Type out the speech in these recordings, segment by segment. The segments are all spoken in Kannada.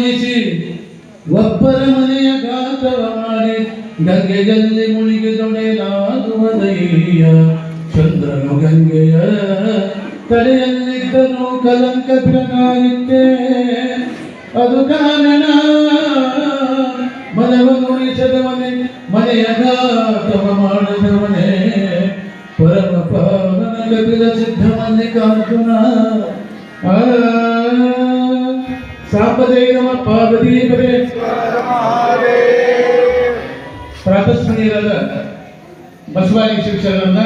ಮೋಹಿಸಿ ಒಬ್ಬರ ಮನೆಯ ಗಾತ್ರವ ಮಾಡಿ ಗಂಗೆಯಲ್ಲಿ ಮುಳುಗಿ ದೊಡೆಲಾಗುವುದಯ್ಯ ಚಂದ್ರನು ಗಂಗೆಯ ತಲೆಯಲ್ಲಿದ್ದನು ಕಲಂಕ ಪ್ರಕಾರಕ್ಕೆ ಅದು ಕಾರಣ ಮನವನ್ನು ಉಳಿಸದವನೇ ಮನೆಯ ಗಾತವ ಮಾಡದವನೇ ಪರಮ ಪಾವನ ಕಪಿಲ ಸಿದ್ಧ ಮಲ್ಲಿಕಾರ್ಜುನ ಆ, ಸಾಪದೇ ನಮ ಪಾರ್ವತೀಪದೇ ಪ್ರಾತಸ್ಮರಣೀಯರಾದ ಬಸವಾನಿ ಶಿಕ್ಷಕರನ್ನ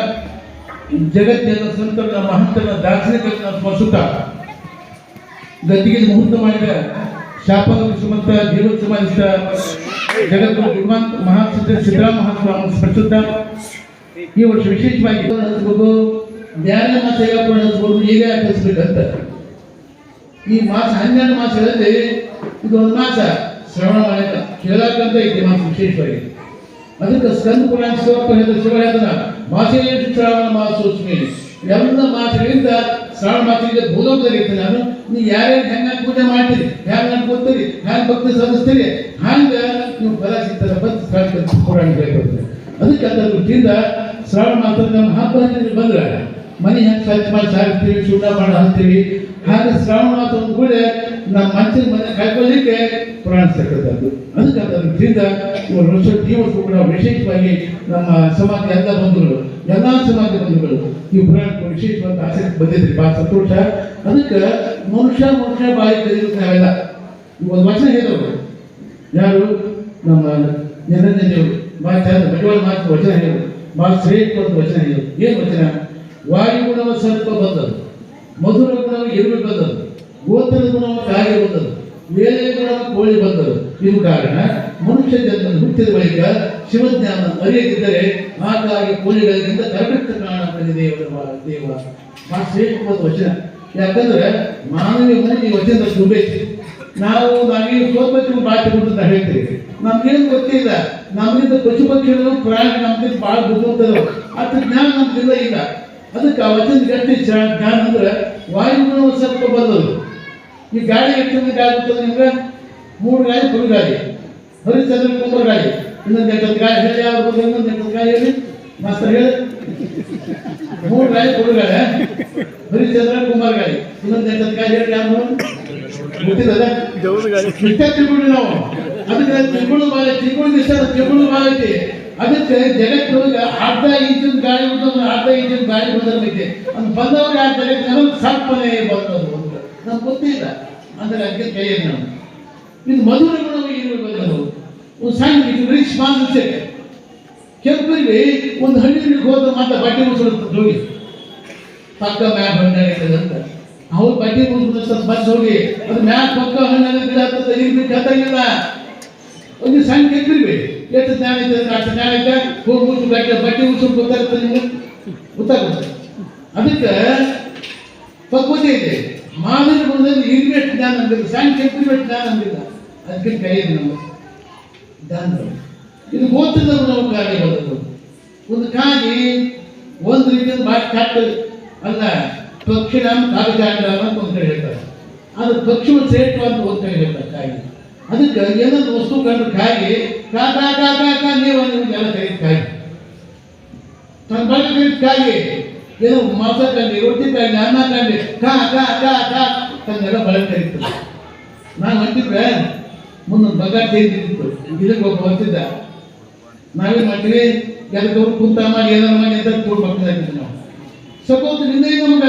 ಜಗತ್ತಿನ ಸಂತರ ಮಹಂತನ ದಾರ್ಶನಿಕರನ್ನ ಸ್ಮರಿಸುತ್ತಾ ಗದ್ದಿಗೆ ಮುಹೂರ್ತ ಮಾಡಿದ ಶಾಪದ ಸುಮಂತ ಜೀವೋತ್ಸವಿಸಿದ ಜಗದ್ಗುರು ಭಗವಂತ ಮಹಾಸಿದ್ಧ ಸಿದ್ದರಾಮ ಮಹಾಸ್ವಾಮಿ ಸ್ಮರಿಸುತ್ತಾ ಈ ವರ್ಷ ವಿಶೇಷವಾಗಿ ಹಚ್ಬೋದು ಬ್ಯಾರೆ ಮಾಸ ಹೇಳಕೊಂಡು ಹಚ್ಬೋದು ಈಗ ಈ ಮಾಸ ಹನ್ನೆರಡು ಮಾಸಗಳಲ್ಲಿ ಇದು ಒಂದು ಮಾಸ ಶ್ರವಣ ಮಾಡಿದ ಕೇಳಕ್ಕಂತ ಐತಿ ಮಾಸ ವಿಶೇಷವಾಗಿ. ಅದಕ್ಕೆ ಸ್ಕಂದ ಪುರಾಣ ಶಿವಪ್ಪ ಹೇಳಿದ ಶಿವ ಹೇಳಿದ ಮಾಸೇಶ ಶ್ರಾವಣ ಮಾಸೋಸ್ಮಿ ಎಲ್ಲ ಮಾಸಗಳಿಂದ ಶ್ರಾವಣ ಮಾಸಿಗೆ ಭೂಲೋಕದಲ್ಲಿ ನಾನು ನೀವು ಯಾರ್ಯಾರು ಹೆಂಗ ಪೂಜೆ ಮಾಡ್ತೀರಿ ಹ್ಯಾಂಗ ಅನ್ಕೋತೀರಿ ಹ್ಯಾಂಗ ಭಕ್ತಿ ಸಲ್ಲಿಸ್ತೀರಿ ಹಂಗ ನೀವು ಫಲ ಸಿಗ್ತದೆ ಬಂದು ಪುರಾಣ ಹೇಳ್ಕೊಡ್ತೀರಿ ಅದಕ್ಕೆ ಅದರ ದೃಷ್ಟಿಯಿಂದ ಶ್ರಾವಣ ಮಾಸದ ಮಹಾತ್ಮ ಬಂದ್ರೆ ಮನೆ ಹೆಂಗೆ ಸ್ವಚ್ಛ ಮಾಡಿ ಸಾರಿಸ್ತೀವಿ ಶೂಟ ಮಾಡಿ ಹಾಕ್ತೀವಿ ಹಾಗೆ ಶ್ರಾವಣ ಮಾಸ ಒಂದು ಕೂಡ ನಮ್ಮ ಮನಸ್ಸಿನ ಮನೆ ಕಾಯ್ಕೊಳ್ಳಿಕ್ಕೆ ಪ್ರಾಣ ಸಿಕ್ಕದ್ದು ಅದಕ್ಕೆ ಅದರ ದೃಷ್ಟಿಯಿಂದ ಇವರು ವರ್ಷ ಈ ಕೂಡ ವಿಶೇಷವಾಗಿ ನಮ್ಮ ಸಮಾಜ ಎಲ್ಲ ಬಂಧುಗಳು, ಎಲ್ಲ ಸಮಾಜ ಬಂಧುಗಳು, ಈ ಪುರಾಣ ವಿಶೇಷವಾದ ಆಸಕ್ತಿ ಬಂದಿದ್ರಿ ಭಾಳ ಸಂತೋಷ. ಅದಕ್ಕೆ ಮನುಷ್ಯ ಮನುಷ್ಯ ಬಾಯಿ ಕಲಿಯೋದು ನಾವೆಲ್ಲ. ಒಂದು ವಚನ ಹೇಳೋರು ಯಾರು? ನಮ್ಮ ನಿರಂಜನೆಯವರು ಭಾಳ ಚಂದ ಬಂಡವಾಳ ಮಾತು, ವಚನ ಹೇಳೋರು ಭಾಳ ಶ್ರೇಷ್ಠ ಒಂದು ವಚನ ಹೇಳೋರು ಏನು ವಚನ? ವಾಯು ಗುಣವ ಸ್ವಲ್ಪ ಬಂದದ್ದು, ಮಧುರ ಗುಣವ ಎರುವೆ ಬಂದದ್ದು, ಗೋತ್ರ ಗುಣವ ಕಾಯಿ ಬಂದದ್ದು ವೇಳೆ ಗುಣವ ಕೋಳಿ ಬಂದರು ಇದು ಕಾರಣ ಮನುಷ್ಯ ಜನ್ಮ ಹುಟ್ಟಿದ ಬಳಿಕ ಶಿವಜ್ಞಾನ ಅರಿಯದಿದ್ದರೆ ಹಾಗಾಗಿ ಕೋಳಿಗಳಿಗಿಂತ ಕರಕಟ್ಟ ಕಾರಣ ದೇವ. ಭಾಳ ಶ್ರೇಷ್ಠವಾದ ವಚನ. ಯಾಕಂದ್ರೆ ಮಾನವೀಯ ಮನೆ ಈ ವಚನದ ಶುಭೇಚ್ಛೆ ನಾವು ನಾವೀಗ ಸೋತ್ಪತ್ತಿ ಭಾಷೆ ಅಂತ ಹೇಳ್ತೀವಿ. ನಮ್ಗೇನು ಗೊತ್ತಿಲ್ಲ. ನಮ್ಮಿಂದ ಪಶು ಪಕ್ಷಿಗಳು ಪ್ರಾಣಿ ನಮ್ಗಿಂತ ಭಾಳ ಬುದ್ಧಿವಂತರು ಅದ್ರ ಜ್ಞಾನ ನಮ್ಗಿಲ್ಲ ಇಲ್ಲ ಅದಕ್ಕೆ ಆ ವಚನ ಗಟ್ಟಿ ಜ್ಞಾನ ಅಂದ್ರೆ ವಾಯುಗುಣ ಸ್ವಲ್ಪ ಬಂದದು ಈ ಗಾಳಿ ಗಟ್ಟಿನ ಗಾಳಿ ಬರ್ತದೆ ನಿಮ್ಗೆ ಮೂರು ಗಾಳಿ ಕುರು ಗಾಳಿ ಹರಿಚಂದ್ರ ಕುಂಬರ ಗಾಳಿ. ಇನ್ನೊಂದು ಎಂಟತ್ತು ಗಾಳಿ ಹೇಳಿ ಯಾರು ಬಂದು ಇನ್ನೊಂದು ಎಂಟತ್ತು ಗಾಳಿ ಹೇಳಿ? ಮಾಸ್ತರ್ ಹೇಳಿ. ಮೂರು ಗಾಳಿ ಕುರು ಗಾಳಿ ಹರಿಚಂದ್ರ ಕುಂಬರ ಗಾಳಿ. ಇನ್ನೊಂದು ಎಂಟತ್ತು ಗಾಳಿ ಹೇಳಿ ಯಾರು ಗೊತ್ತಿಲ್ಲ ಇಷ್ಟ ತಿಳ್ಕೊಂಡು ನಾವು ಅದಕ್ಕೆ ತಿಳ್ಕೊಂಡು ಬಾಳ ತಿಳ್ಕೊಂಡು ಇಷ್ಟ ತಿಳ್ಕೊಂಡು ಬಾಳ ಐತಿ ಅದಕ್ಕೆ ಜಗತ್ತು ಅರ್ಧ ಬಂದವ ಅರ್ಧ ಇಂಚಿನ ಗಾಳಿ ಬಂದಿರಬೇಕು ಅದು ಬಂದವ್ರು ಯಾರು ಜಗತ್ತಿನ ಸಪ್ಪನೆ ಬಂದವರು ಅಂತ ನಮ್ಗೆ ಗೊತ್ತಿಲ್ಲ. ಅಂದ್ರೆ ಅದಕ್ಕೆ ಕೈ ನಾವು ಇದು ಮಧುರ ಗುಣವು ಏನು ಬಂದವು ಒಂದು ಸಣ್ಣ ಇದು ರಿಚ್ ಮಾನ್ಸೆ ಕೆಂಪರಿಗೆ ಒಂದು ಹಳ್ಳಿಗೆ ಹೋದ ಮಾತ್ರ ಬಟ್ಟೆ ಮುಸುಡುತ್ತೆ ಹೋಗಿ. ಪಕ್ಕ ಮ್ಯಾಪ್ ಹಣ್ಣಾಗಿದೆ ಅಂತ. ಅವ್ರು ಬಟ್ಟೆ ಮುಗಿದ ಸ್ವಲ್ಪ ಬಸ್ ಹೋಗಿ. ಅದು ಮ್ಯಾಪ್ ಪಕ್ಕ ಹಣ್ಣಾಗಿದೆ ಅಂತ ತೆಗಿಬೇಕು ಗೊತ್ತಾಗಿಲ್ಲ ಒಂದು ಸಣ್ಣ ಕೆತ್ತಿರ್ಬೇಕು ಎಷ್ಟು ಜ್ಞಾನ ಇದೆ ಅಂದ್ರೆ ಅಷ್ಟು ಜ್ಞಾನ ಇದೆ ಹೋಗಿ ಮುಚ್ಚು ಬಟ್ಟೆ ಬಟ್ಟೆ ಮುಚ್ಚು ಗೊತ್ತಾಗುತ್ತೆ ನಿಮ್ಗೆ. ಗೊತ್ತಾಗುತ್ತೆ ಅದಕ್ಕೆ ಪಕ್ವತೆ ಇದೆ. ಮಾದರಿ ಗುಣದಲ್ಲಿ ಇರ್ಬೇಕು ಜ್ಞಾನ ಅಂದಿಲ್ಲ ಕೆತ್ತಿರ್ಬೇಕು ಜ್ಞಾನ ಅಂದಿಲ್ಲ ಅದಕ್ಕೆ ಕೈ ನಾವು ದಾನ ಇದು ಗೋತ್ರದ ನಾವು ಕಾಗೆ ಬರೋದು ಒಂದು ಕಾಗಿ ಒಂದು ರೀತಿಯ ಬಾಯಿ ಕಾಟ ಅಲ್ಲ, ಪಕ್ಷಿರಾಮ ಕಾಗಜಾಂಡರಾಮ ಅಂತ ಒಂದು ಕಡೆ ಹೇಳ್ತಾರೆ. ಅದು ಪಕ್ಷಿಗಳು ಶ್ರೇಷ್ಠ ಅಂತ ಒಂದು ಕಡೆ ಹೇಳ್ತಾರೆ ಕಾಗಿ. ಅದಕ್ಕೆ ಏನಾದ್ರು ವಸ್ತು ಕಂಡು ಕಾಯಿ ಕಾ ಕಾ ಕಾ ಕಾ ನೀವು ನಿಮ್ಗೆಲ್ಲ ಕರೀತು ಕಾಗಿ. ತನ್ನ ಬಳಿ ಕಾಯಿ ಏನು ಮಾಂಸ ಕಂಡು ರೊಟ್ಟಿ ಕಂಡು ಅನ್ನ ಕಂಡು ಕಾ ಕಾ ಕಾ ಕಾ ತಂದೆಲ್ಲ ಬಳಕೆ ಕರೀತದೆ ನಾನು ಅಂತಿದ್ದೆ ಮುಂದೊಂದು ಬಗ ತೆಗೆದಿತ್ತು ಇದಕ್ಕೆ ಒಬ್ಬ ಬರ್ತಿದ್ದ ನಾವೇನ್ ಮಾಡ್ತೀವಿ ಎಲ್ಲದವ್ರು ಕುಂತ ಮಾಡಿ ಏನಾರ ಮಾಡಿ ಅಂತ ತೋಡ್ ಮಕ್ಕಳಾಗಿದ್ವಿ ನಾವು. ಸಬೋತ್ರ ಹಿಂದೆ ನಮ್ಗ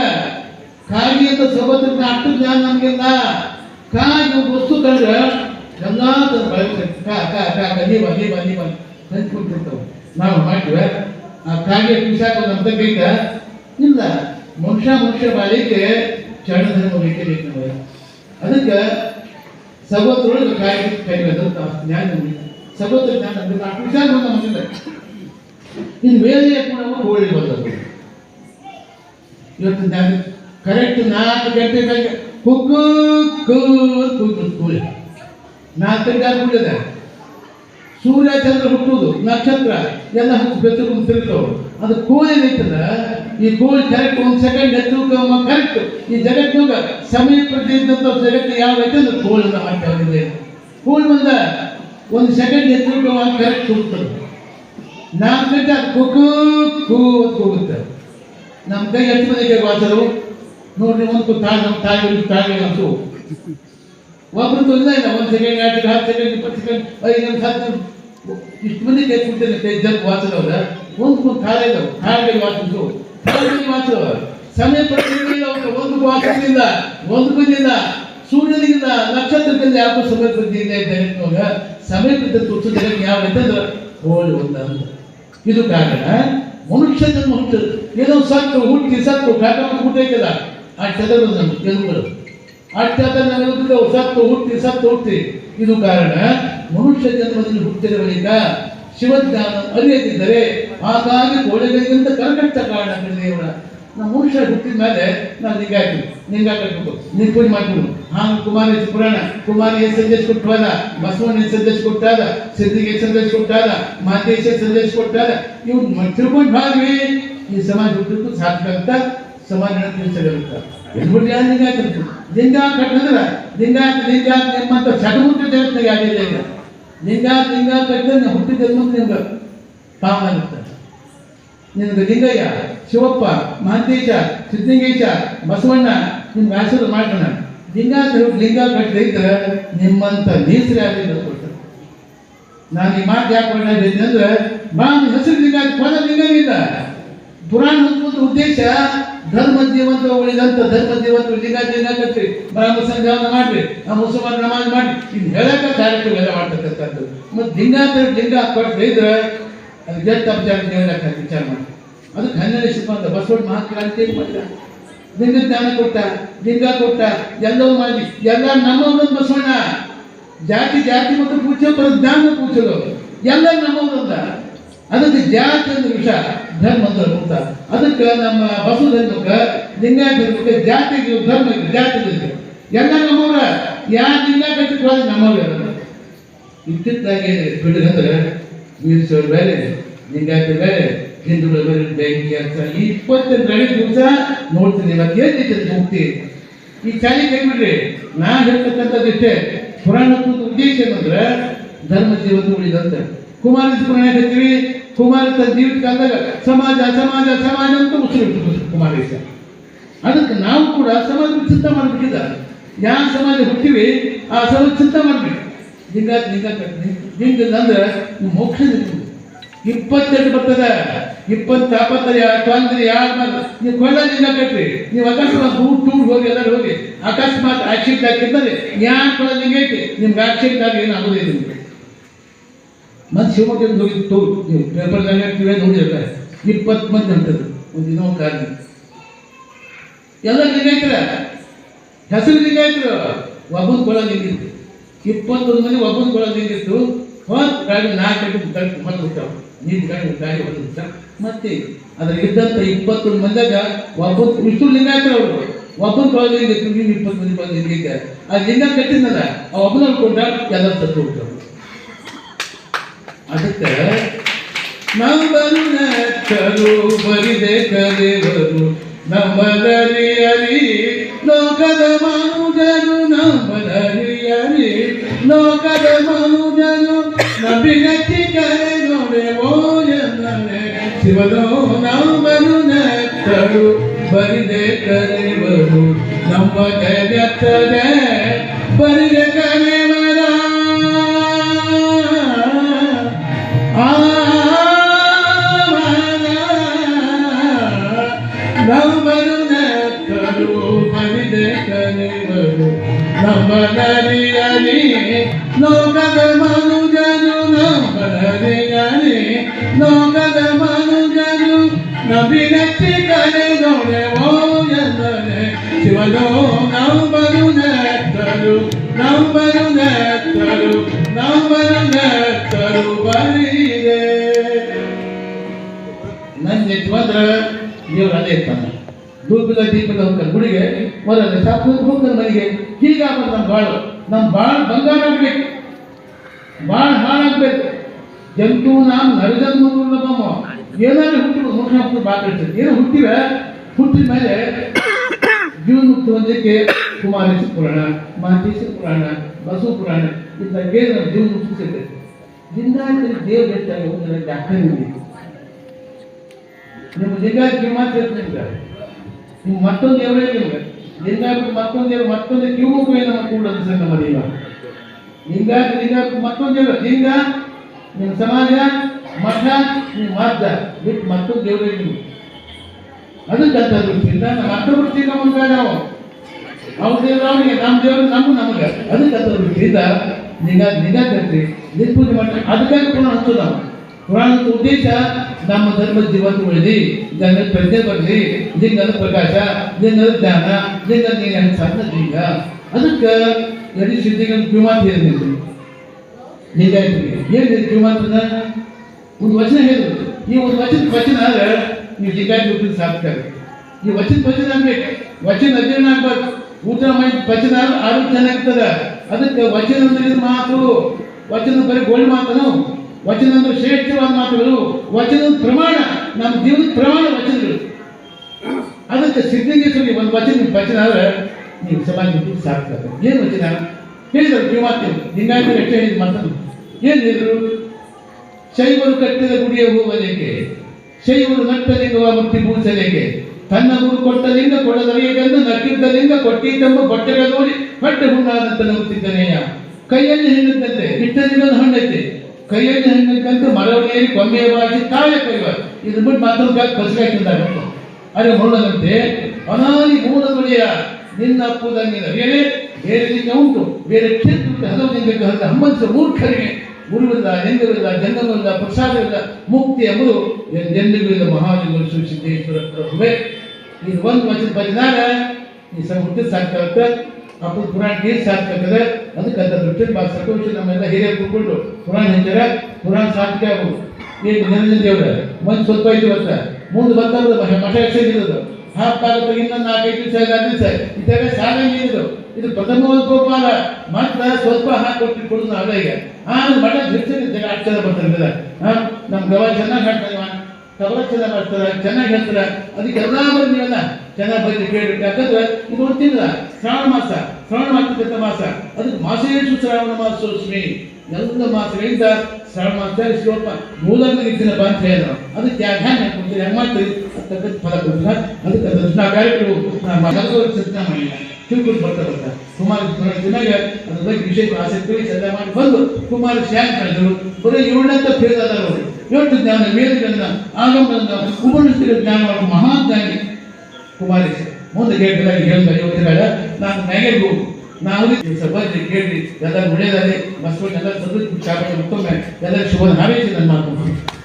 ಕಾಗಿ ಅಂತ ಸಬೋತ್ರ ಅಷ್ಟು ಜ್ಞಾನ ನಮಗಿಲ್ಲ. ಕಾಗಿ ಒಂದು ವಸ್ತು ಕಂಡ್ರೆ ಎಲ್ಲ ಬಳಕೆ ಕಾ ಕಾ ಕಾ ಕಾ ನೀ ಬಾ ನೀ ಬಾ ನೀ ಬಾ ನಾವು ಮಾಡ್ತೀವಿ? ಆ ಕಾಗೆ ಪಿಸಾಕ ಅಂತ ಬೇಕ? ಇಲ್ಲ. ಮನುಷ್ಯ ಮನುಷ್ಯ ಬಾಳಿಕೆ ಚರಣ ಧರ್ಮ ಬೇಕೇ ಬೇಕು ನಮಗೆ. ಅದಕ್ಕೆ ಸಗೋತ್ರೊಳಗೆ ಕಾಯಿ ಕೈಬೇಕು ಜ್ಞಾನ ಸಗೋತ್ರ ಜ್ಞಾನ ಅಂದ್ರೆ ಆ ವಿಚಾರ ಬಂದ ನಮಗಿಲ್ಲ ಇನ್ನು ವೇಳೆಯ ಗುಣವು ಹೋಳಿ ಬಂದದ್ದು. ಇವತ್ತು ನಾನು ಕರೆಕ್ಟ್ ನಾಲ್ಕು ಗಂಟೆ ಕುಕ್ಕು ಕೂಲಿ ನಾಲ್ಕು ಗಂಟೆ ಕೂಲಿದೆ ಸೂರ್ಯ ಚಂದ್ರ ಹುಟ್ಟುವುದು, ನಕ್ಷತ್ರ, ಎಲ್ಲ ಹುಟ್ಟು ಬೆಚ್ಚಕೊಂಡು ತಿರುಗ್ತಾವೆ ಅದು ಕೋಲ್ ಏನೈತದ ಈ ಕೋಲ್ ಕರೆಕ್ಟ್ ಒಂದು ಸೆಕೆಂಡ್ ಎತ್ತು ಕರೆಕ್ಟ್. ಈ ಜಗತ್ತಿನಾಗ ಪ್ರತಿಯಂತ ಜಗತ್ತು ಯಾವ ಐತೆ ಅಂದ್ರೆ ಕೋಲಿಂದ ಮಾಡ್ತಾವಿದೆ ಕೋಲ್ ಬಂದ ಒಂದು ಸೆಕೆಂಡ್ ಎತ್ತು ಕರೆಕ್ಟ್ ಹೋಗ್ತದೆ ನಾಲ್ಕು ಗಂಟೆ ಅದು ಕುಕ್ಕು ಕೂ ಅಂತ ಹೋಗುತ್ತೆ ನಮ್ಮ ಕೈ ಎಷ್ಟು ಮಂದಿಗೆ ವಾಸರು ನೋಡ್ರಿ, ಒಂದು ತಾಯಿ ನಮ್ಮ ತಾಯಿ ತಾಯಿ ಅಂತೂ ಒಬ್ರು ತೊಂದರೆ ಇಲ್ಲ, ಒಂದು ಸೆಕೆಂಡ್ ಎರಡು ಹತ್ತು ಸೆಕೆಂಡ್ ಇಪ್ಪತ್ತು ಸೆಕೆಂಡ್ ಐದು ನಿಮಿಷ ಹತ್ತು ಇಷ್ಟು ಮಂದಿ ಕೈ ಕೊಡ್ತೇನೆ ವಾಚದವ್ರ ಒಂದು ಒಂದು ಕಾಲ ಇದಾವೆ ಕಾಲದಲ್ಲಿ ವಾಚಿಸು ಕಾಲದಲ್ಲಿ ವಾಚು ಸಮಯ ಪ್ರತಿನಿಧಿ ಅವ್ರು, ಒಂದು ಒಂದು ಸೂರ್ಯನಿಗಿಂತ ನಕ್ಷತ್ರದಿಂದ ಸಮಯ ಅಂತ ಹೇಳಿದಾಗ ಸಮಯ ಯಾವ ಅಂತಂದ್ರೆ ಹೋಳಿ ಇದು ಕಾರಣ ಮನುಷ್ಯ ಜನ್ಮ ಹುಟ್ಟದು ಏನೋ ಸತ್ತು, ಹುಟ್ಟಿ, ಸತ್ತು ಕಾಕ ಹುಟ್ಟೈತಲ್ಲ ಆ ಚದರ ನಮ್ಗೆ ಅತ್ಯಂತ ನಮಗೆ ಸತ್ತು ಹುಟ್ಟಿ ಸತ್ತು ಹುಟ್ಟಿ. ಇದು ಕಾರಣ ಮನುಷ್ಯ ಜನ್ಮದಲ್ಲಿ ಹುಟ್ಟಿದ ಬಳಿಕ ಶಿವಜ್ಞಾನ ಅರಿಯದಿದ್ದರೆ ಹಾಗಾಗಿ ಕೋಳಿಗಳಿಗಿಂತ ಕರ್ಕಟ್ಟ ಕಾರಣ ದೇವರ. ನಾವು ಮನುಷ್ಯ ಹುಟ್ಟಿದ ಮೇಲೆ ನಾವು ನಿಂಗಾಯ್ತು ನಿಂಗ ಕಟ್ಬೇಕು ನಿನ್ ಪೂಜೆ ಮಾಡ್ಕೊಂಡು ಹಾಂ, ಕುಮಾರ ಪುರಾಣ. ಕುಮಾರ ಏನ್ ಸಂದೇಶ ಕೊಟ್ಟವಲ್ಲ ಏನ್ ಸಂದೇಶ ಕೊಟ್ಟಾದ. ಸಿದ್ಧಿಗೆ ಸಂದೇಶ ಕೊಟ್ಟಾದ. ಮಾತೇಶ ಸಂದೇಶ ಕೊಟ್ಟಾದ. ಇವ್ ತಿಳ್ಕೊಂಡು ಭಾಗ್ವಿ ಈ ಸಮಾಜ ಹುಟ್ಟಿದ್ದು ಸಾರ್ಥಕ ಅಂತ ಸಮಾಜ ತಿಳಿಸಬೇಕು ಎಲ್ಬಿಟ್ಟು ಯಾರು ಕಟ್ಟಿದ್ರ ನಿಮ್ಮಂತ ಜಗತ್ತಿನಾಗ ಆಗಿಲ್ಲ ಈಗ. ಲಿಂಗ ಲಿಂಗ ಕಟ್ಟಿದ್ರೆ ಹುಟ್ಟಿದ ಜನ್ಮ ನಿಮ್ಗೆ ಪಾವನಾಗುತ್ತೆ ನಿನಗೆ ಲಿಂಗಯ್ಯ, ಶಿವಪ್ಪ ಮಹಂತೇಶ ಸಿದ್ಧಲಿಂಗೇಶ, ಬಸವಣ್ಣ ನಿಮ್ಗೆ ಆಶೀರ್ವಾದ ಮಾಡೋಣ ಲಿಂಗ ಲಿಂಗ ಕಟ್ಟದೆ ಇದ್ರೆ ನಿಮ್ಮಂತ ನೀಸರಿ ಆಗಲಿಲ್ಲ ಕೊಡ್ತಾರೆ ನಾನು ಈ ಮಾತು ಯಾಕೆ ಮಾಡಿದ್ದೀನಿ ಅಂದ್ರೆ ಬಾ ಹೆಸರು ಲಿಂಗ ಪದ ಲಿಂಗವಿಲ್ಲ ಪುರಾಣ ಉದ್ದೇಶ ಧರ್ಮ ಜೀವಂತ ಉಳಿದಂತ ಧರ್ಮ ಜೀವಂತ ಲಿಂಗ ಕಟ್ಟಿ ಬ್ರಾಹ್ಮ ಸಂಧ್ಯಾವನ ಮಾಡ್ರಿ, ಆ ಮುಸಲ್ಮಾನ ನಮಾಜ್ ಮಾಡಿ ಇದು ಹೇಳಕ ಡೈರೆಕ್ಟ್ ಎಲ್ಲ ಮಾಡ್ತಕ್ಕಂಥದ್ದು. ಮತ್ತೆ ಲಿಂಗ ಅಂತ ಲಿಂಗ ಕೊಟ್ಟರೆ ಇದ್ರೆ ಅದು ಗೆಟ್ಟ ವಿಚಾರ ಹೇಳಕ್ಕ ವಿಚಾರ ಮಾಡಿ ಅದಕ್ಕೆ ಹನ್ನೆರಡು ಶತಮಾನದ ಬಸವಣ್ಣ ಮಹಾಕ್ರಾಂತಿ ಮಾಡಿದ. ಲಿಂಗ ಜ್ಞಾನ ಕೊಟ್ಟ, ಲಿಂಗ ಕೊಟ್ಟ, ಎಲ್ಲವೂ ಮಾಡಿ, ಎಲ್ಲ ನಮ್ಮ ಬಸವಣ್ಣ. ಜಾತಿ ಜಾತಿ ಮತ್ತು ಪೂಜೆ ಬರೋ ಜ್ಞಾನ ಪೂಜಲು ಎಲ್ಲ ನಮ್ಮವರೊಂದ. ಅದಕ್ಕೆ ಜಾತಿ ಅಂದ್ರೆ ವಿಷ ಧರ್ಮ ಅಂತ ಮುಕ್ತ ಅದಕ್ಕೆ ನಮ್ಮ ಬಸವ ಧರ್ಮಕ್ಕೆ ಲಿಂಗಾಯತ ಧರ್ಮಕ್ಕೆ ಜಾತಿ ಧರ್ಮ ಜಾತಿ ಎಲ್ಲ ನಮ್ಮವ್ರ ಯಾ ಲಿಂಗ ಕಟ್ಟಿಕೊಳ್ಳೋದು ನಮ್ಮವ್ರ ಇತ್ತಿತ್ತಾಗಿ ಬಿಡುಗಂದ್ರೆ ವೀರಶೈವ ಬೇರೆ ಲಿಂಗಾಯತ ಬೇರೆ ಹಿಂದೂಗಳ ಬೇರೆ ಬೆಂಕಿ ಅಂತ ಈ ಇಪ್ಪತ್ತೆಂಟು ಗಡಿ ದಿವಸ ನೋಡ್ತೀನಿ, ಇವತ್ತು ಏನ್ ಐತೆ ಮುಕ್ತಿ? ಈ ಚಾಲಿ ಕೈ ಬಿಡ್ರಿ ನಾ ಹೇಳ್ತಕ್ಕಂಥದ್ದು ಇಷ್ಟೇ. ಪುರಾಣ ಉದ್ದೇಶ ಏನಂದ್ರೆ ಧರ್ಮ ಜೀವನ ಉಳಿದಂತ. ಕುಮಾರ ಸ್ಮರಣೆ ಹೇಳ್ತೀವಿ ಕುಮಾರ ತನ್ನ ಜೀವಿತ ಕಾಲದಾಗ ಸಮಾಜ ಸಮಾಜ ಸಮಾಜ ಅಂತ ಉಸಿರು ಕುಮಾರೇಶ ಅದಕ್ಕೆ ನಾವು ಕೂಡ ಸಮಾಜ ಚಿಂತ ಮಾಡಬೇಕಿದ್ದ ಯಾವ ಸಮಾಜ ಹುಟ್ಟಿವಿ, ಆ ಸಮಾಜ ಚಿಂತ ಮಾಡ್ಬೇಕು. ಲಿಂಗ ಕಟ್ಟಿ ಲಿಂಗ ಅಂದ್ರೆ ಮೋಕ್ಷ ಇಪ್ಪತ್ತೆರಡು ಬರ್ತದ. ಇಪ್ಪತ್ತು ತಾಪತ್ತರ ತೊಂದ್ರೆ ಯಾರು ನೀವು ಕೊಳ್ಳ ಲಿಂಗ ಕಟ್ರಿ. ನೀವು ಅಕಸ್ಮಾತ್ ಟೂರ್ ಟೂರ್ ಹೋಗಿ, ಎಲ್ಲರೂ ಹೋಗಿ. ಅಕಸ್ಮಾತ್ ಆಕ್ಸಿಡೆಂಟ್ ಆಗಿದ್ದರೆ, ಯಾರು ಕೊಳ್ಳ ಲಿಂಗ ಐತಿ ನಿಮ್ಗೆ ಆಕ್ಸಿಡೆಂಟ್ ಆಗಿ ಏನು ಆಗೋದಿಲ್ಲ ನಿಮ್ಗೆ ಮತ್ತೆ ಶಿವಮೊಗ್ಗದಿಂದ ಹೋಗಿ ನೀವು ಪೇಪರ್ದಾಗ ಟಿವಿ ಇಪ್ಪತ್ತು ಮಂದಿ ಅಂತದ್ದು. ಒಂದು ಇನ್ನೊಂದು ಕಾರಣ ಎಲ್ಲ ಲಿಂಗಾಯ್ತರ? ಹೆಸರು ಲಿಂಗಾಯ್ತರು? ಒಬ್ಬನ ಕೊಳ ಲಿಂಗಿತ್ತು ಇಪ್ಪತ್ತೊಂದು ಮಂದಿ ಒಬ್ಬನ ಕೊಳ ಲಿಂಗಿತ್ತು ಹೊತ್ತು ಗಾಡಿ ನಾಲ್ಕು ಗಂಟೆ ಗಂಟೆ ಮತ್ತೆ ಬಿಡ್ತಾವ ನೀರು ಗಾಡಿ ಗಾಡಿ ಒಂದು ಬಿಡ್ತಾವ ಮತ್ತೆ ಅದ್ರ ಇದ್ದಂತ ಇಪ್ಪತ್ತೊಂದು ಮಂದಿಯಾಗ ಒಬ್ಬ ಇಷ್ಟು ಲಿಂಗಾಯ್ತರ ಅವರು. ಒಬ್ಬನ ಕೊಳ ಲಿಂಗಿತ್ತು ನೀವು ಇಪ್ಪತ್ತು ಮಂದಿ ಬಂದು ಲಿಂಗ ಆ ಲಿಂಗ ಕಟ್ಟಿದ್ನಲ್ಲ, ಆ ಒಬ್ಬನ ಅನ್ಕೊಂಡ ಎಲ್ಲ ಸತ್ತು ಹೋಗ್ತಾವ. ಅದಕ್ಕೆ ನಂಬರು ನೆಟ್ಟರು ಬರಿದೆ ಕರೆವರು ನಂಬಲರಿಯರಿ ಲೋಕದ ಮನುಜರು ನಂಬಲರಿಯರಿ ಲೋಕದ ಮನುಜರು ನಂಬಿಗಚ್ಚಿ ಕರೆ ನೋಡೆ ಓಯನನೆ ಶಿವನೋ ನಂಬರು ನೆಟ್ಟರು ಬರಿದೆ ಕರೆವರು ನಮ್ಮ ಜಗತ್ತದೆ ಬರಿದೆ ಕರೆವರ ನಮ್ಮ ನರಿಯಲಿ ಲೋಕದ ಮನುಜನು ನಂಬರಿಯಲಿ ಲೋಕದ ಮನುಜನು ನಬಿನಚ್ಚಿ ಕರೆದೊಡೆ ಓಯನನೆ ಶಿವನೋ ನಂಬರು ನೆಟ್ಟರು ನಂಬರು ನೆಟ್ಟರು ನಂಬರು ನೆಟ್ಟರು ಬರಿದೆ ನನ್ನ ಎತ್ತು ಬಂದ್ರೆ ದೇವ್ರು ಅದೇ ಇರ್ತಾನೆ ಧೂಪದ ದೀಪದ ಹೋಗ್ತಾರೆ ಗುಡಿಗೆ ಹೊರಗೆ ಸಾಕು ಹೋಗ್ತಾರೆ ಮನೆಗೆ ಹೀಗಾಗ್ಬಾರ್ದು ನಮ್ಮ ಬಾಳು. ನಮ್ಮ ಬಾಳು ಬಂಗಾರ ಆಗ್ಬೇಕು ಬಾಳು ಹಾಳಾಗ್ಬೇಕು. ಜಂತು ನಾವು ನರಜನ್ಮ ದುರ್ಲಭಮ ಏನಾದ್ರು ಹುಟ್ಟಿ ಮುಖ ಹುಟ್ಟು ಬಾಕಿರ್ತದೆ ಏನೋ ಹುಟ್ಟಿವೆ, ಹುಟ್ಟಿದ ಮೇಲೆ ಜೀವನ ಮುಕ್ತಿ ಹೊಂದಕ್ಕೆ ಕುಮಾರೇಶ ಪುರಾಣ ಮಹಂತೇಶ ಪುರಾಣ ಬಸವ ಪುರಾಣ ಇದ್ರ ನಾವು ಜೀವನ ಮುಕ್ತಿ ಸಿಗ್ತದೆ. ಲಿಂಗಾಯತರಿಗೆ ದೇವ್ರು ಹೆಚ್ಚಾಗಿ ಹೋದ್ರೆ ದಾಖಲೆ ನಿಮ್ಮ ಮಾತ್ರ ಇರ್ತದೆ ನೀವು ಮತ್ತೊಂದು ದೇವರೇ ನಿಮ್ಗೆ. ನಿಂದಾಗ್ಬಿಟ್ಟು ಮತ್ತೊಂದು ದೇವ್ರು ಮತ್ತೊಂದು ಕಿವುಮುಖವೇ ನಮ್ಮ ಸರ್ ನಮ್ಮ ದೇವ. ಲಿಂಗಾಯತ ಮತ್ತೊಂದು ದೇವರು ಲಿಂಗ ನಿಮ್ಮ ಸಮಾಜ ಮಠ ನಿಮ್ಮ ಮಾರ್ಗ. ಬಿಟ್ಟು ಮತ್ತೊಂದು ದೇವರೇ ನೀವು ಅದಕ್ಕಂತ ದೃಷ್ಟಿಯಿಂದ ನಮ್ಮ ಅರ್ಥ ವೃತ್ತಿಯಿಂದ ಮುಂದೆ ನಾವು. ಅವ್ರ ದೇವ್ರು ಅವನಿಗೆ ನಮ್ಮ ದೇವರು ನಮ್ಮ ನಮಗೆ. ಅದಕ್ಕಂತ ದೃಷ್ಟಿಯಿಂದ ನಿಗಾ ನಿಗಾ ಕಟ್ಟಿ ನಿರ್ಪೂಜೆ ಮಾಡಿ ಅದಕ್ಕಾಗಿ ಪುನಃ ಹಚ್ಚೋದು ನಾವು. ಪುರಾಣದ ಉದ್ದೇಶ ನಮ್ಮ ಧರ್ಮ ಜೀವಂತ ಉಳಿದಿ ಜನರ ಪ್ರಜ್ಞೆ ಬರಲಿ ಲಿಂಗದ ಪ್ರಕಾಶ ಲಿಂಗದ ಜ್ಞಾನ ಲಿಂಗ ನೀನು ಸಣ್ಣ ಲಿಂಗ ಅದಕ್ಕೆ ಎಡಿ ಸಿದ್ಧಿಗಳು ಕಿಮಾತ್ ಹೇಳಿದ್ರು ಲಿಂಗಾಯತರಿಗೆ. ಏನು ಕಿಮಾತನ ಒಂದು ವಚನ ಹೇಳಿದ್ರು ಈ ಒಂದು ವಚನ ವಚನ ಆದ್ರೆ ನೀವು ಲಿಂಗಾಯತ ಹುಟ್ಟಿದ ಸಾಕ್ತಾರೆ ಈ ವಚನ ವಚನ ಆಗ್ಬೇಕು ವಚನ ಅಧ್ಯಯನ ಆಗ್ಬೇಕು. ಊಟ ಮಾಡಿ ವಚನ ಆರೋಗ್ಯ ಚೆನ್ನಾಗಿರ್ತದೆ. ಅದಕ್ಕೆ ವಚನ ಅಂದ್ರೆ ಮಾತು ವಚನ ಬರೀ ಗೋಲ್ಡ್ ಮಾತು ವಚನ ಅಂದ್ರೆ ಶ್ರೇಷ್ಠವಾದ ಮಾತುಗಳು, ವಚನದ ಪ್ರಮಾಣ, ನಮ್ಮ ಜೀವನದ ಪ್ರಮಾಣ ವಚನಗಳು. ಅದಕ್ಕೆ ಸಿದ್ಧಲಿಂಗೇಶ್ವರಿ ಒಂದು ವಚನ ವಚನ ಆದ್ರೆ ನೀವು ಸಮಾಜ ಬಿಟ್ಟು ಸಾಕ್ತಾರೆ ಏನು ವಚನ? ಹೇಳಿದರು ಮಾತು ನಿನ್ನಾಗಿ ಎಷ್ಟು ಹೇಳಿದ ಮಾತನ್ನು. ಏನು ಹೇಳಿದ್ರು? ಶೈವರು ಕಟ್ಟಿದ ಗುಡಿಯ ಹೋಗಲಿಕ್ಕೆ ಶೈವರು ನಟ್ಟ ಲಿಂಗವ ಪೂಜಿಸಲಿಕ್ಕೆ ತನ್ನ ಗುರು ಕೊಟ್ಟ ಲಿಂಗ ಕೊಡದರಿಯಗೆಂದು ನಟ್ಟಿದ್ದ ಕೊಟ್ಟಿದ್ದೆಂಬ ಬಟ್ಟೆಗಳ ನೋಡಿ ಹೊಟ್ಟೆ ಹುಣ್ಣಾದಂತ ನಂಬುತ್ತಿದ್ದನೆಯ ಕೈಯಲ್ಲಿ ಹೆಣ್ಣಿದ್ದಂತೆ ಇಟ್ಟದಿಂದ ಹಣ್ಣೈತೆ. ಕೈಯಲ್ಲಿ ಹೆಣ್ಣಿದ್ದಂತೆ ಮರವಣಿಯಲ್ಲಿ ಕೊಂಬೆ ಬಾಗಿ ತಾಳೆ ಕೊಯ್ಯುವ ಇದು ಬಿಟ್ಟು ಮತ್ತೊಂದು ಕಾಲ ಕಸಿಗಾಕಿದ್ದಾರೆ ಅರೆ ನೋಡದಂತೆ ಅನಾದಿ ಮೂಲದೊಡೆಯ ನಿನ್ನ ಅಪ್ಪುದಂಗಿನ ಬೇರೆ ಬೇರೆ ಲಿಂಗ ಉಂಟು, ಬೇರೆ ಕ್ಷೇತ್ರ ಉಂಟು ಹಲವು ನಿಂದ ಹಂಬಲಿಸುವ ಮೂರ್ಖರಿಗೆ ಗುರುವಿಲ್ಲ ಹೆಂಗಿಲ್ಲ ಜನ್ಮವಿಲ್ಲ ಪ್ರಸಾದವಿಲ್ಲ ಮುಕ್ತಿ ಎಂಬುದು ಎಂದೆಂದಿಗೂ ಇಲ್ಲ ಮಹಾಲಿಂಗ ಸೂಚಿಸಿದ್ದೇಶ್ವರ ಪ್ರಭುವೆ. ಇದು ಒಂದು ವಚನ ಬಜನಾಗ ಈ ಸಮ ಹುಟ್ಟಿದ ಅಪ್ಪದ ಪುರಾಣ ನೀರು ಸಾಕ್ತಕ್ಕದ ಅದಕ್ಕೆ ಅಂತ ದೃಷ್ಟಿ ಬಾ ಸರ್ಕೋಶ ನಮ್ಮೆಲ್ಲ ಹಿರಿಯರು ಕೂತ್ಕೊಂಡು ಪುರಾಣ ಹೇಳ್ತಾರೆ ಪುರಾಣ ಸಾಧ್ಯ ಆಗೋದು ಈಗ ನಿರಂಜನ ದೇವ್ರ ಮಂದಿ ಸ್ವಲ್ಪ ಐದು ವರ್ಷ, ಮುಂದೆ ಬಂದದ್ದು ಮಠ ಇರೋದು ಆಗುತ್ತೆ ಇನ್ನೊಂದು ನಾಲ್ಕೈದು ದಿವಸ, ಐದಾರು ದಿವಸ ಇದಾಗ ಸಾಲ ಇದು ಇದು ಪ್ರಥಮ ಗೋಪಾಲ. ಮಾತ್ರ ಸ್ವಲ್ಪ ಹಾಕಿ ಕೊಡುದು ಅದ ಈಗ. ಆಮೇಲೆ ಮಠ ಜಗ ಅಕ್ಷರ ಬರ್ತಾರೆ ಹಾ ನಮ್ಮ ಗವ ಚೆನ್ನಾಗಿ ಹಾಡ್ತಾನೆ ಇವ. ತಬಲ ಚೆನ್ನಾಗಿ ಮಾಡ್ತಾರೆ, ಚೆನ್ನಾಗಿ ಹೇಳ್ತಾರೆ. ಅದಕ್ಕೆ ಎಲ್ಲ ಚೆನ್ನಾಗಿ ಬಂದು ಕೇಳಿ ಯಾಕಂದ್ರೆ ಇದು ತಿಂಗಳ, ಶ್ರಾವಣ ಮಾಸ, ಶ್ರಾವಣ ಮಾಸಕ್ಕಿಂತ ಮಾಸ. ಅದಕ್ಕೆ ಮಾಸೇಶು ಶ್ರಾವಣ ಮಾಸೋಸ್ಮಿ ಎಲ್ಲ ಮಾಸಗಳಿಂದ ಶ್ರಾವಣ ಮಾಸ ಶ್ಲೋಕ. ಮೂಲಕ ನಿಂತಿನ ಅಂತ ಹೇಳಿದ್ರು ಅದಕ್ಕೆ ಯಾಕೆ ಹ್ಯಾಂಗೆ ಕೊಡ್ತೀರಿ ಹೆಂಗೆ ಮಾಡ್ತೀರಿ. ಅಂತಕ್ಕಂಥ ಫಲ ಕೊಡ್ತಿಲ್ಲ ಅದಕ್ಕೆ ದರ್ಶನ ಕಾರ್ಯಕ್ರಮ ಚಿಂತನೆ ಮಾಡಿಲ್ಲ ತಿಳ್ಕೊಂಡು ಬರ್ತಾ ಬರ್ತಾ, ಕುಮಾರ ದಿನಾಗ ಅದ್ರ ಬಗ್ಗೆ ವಿಶೇಷ ಆಸಕ್ತಿ ಚಂದ ಮಾಡಿ ಬಂದು ಕುಮಾರ ಶ್ಯಾನ್ ಕಳೆದರು. ಬರೀ ಇವಳಂತ ಫೇಲ್ ಅವರು. ಏಳು ಜ್ಞಾನ ವೇದಗಳನ್ನ ಆಗಮನ ಉಪನಿಷತ್ತಿಗಳ ಜ್ಞಾನ ಮಹಾನ್ ಮಹಾಜ್ಞಾನಿ. ಕುಮಾರೇಶ ಮುಂದೆ ಗೇಟ್ಗಳಾಗಿ ಹೇಳಿದ ಇವತ್ತಿನಾಗ ನಾನು ಮ್ಯಾಗೆಗೂ ನಾವು ದಿವಸ ಬಂದು ಕೇಳಿ ಎಲ್ಲ ಒಳ್ಳೆಯದಾದ್ರೆ ಮಸ್ಕೊಂಡು ಎಲ್ಲ ಚಾಪಡಿ ಮತ್ತೊಮ್ಮೆ ಎಲ್ಲರಿಗೂ ಶುಭ ನಾವೇ ನನ್ನ ಮಾತು.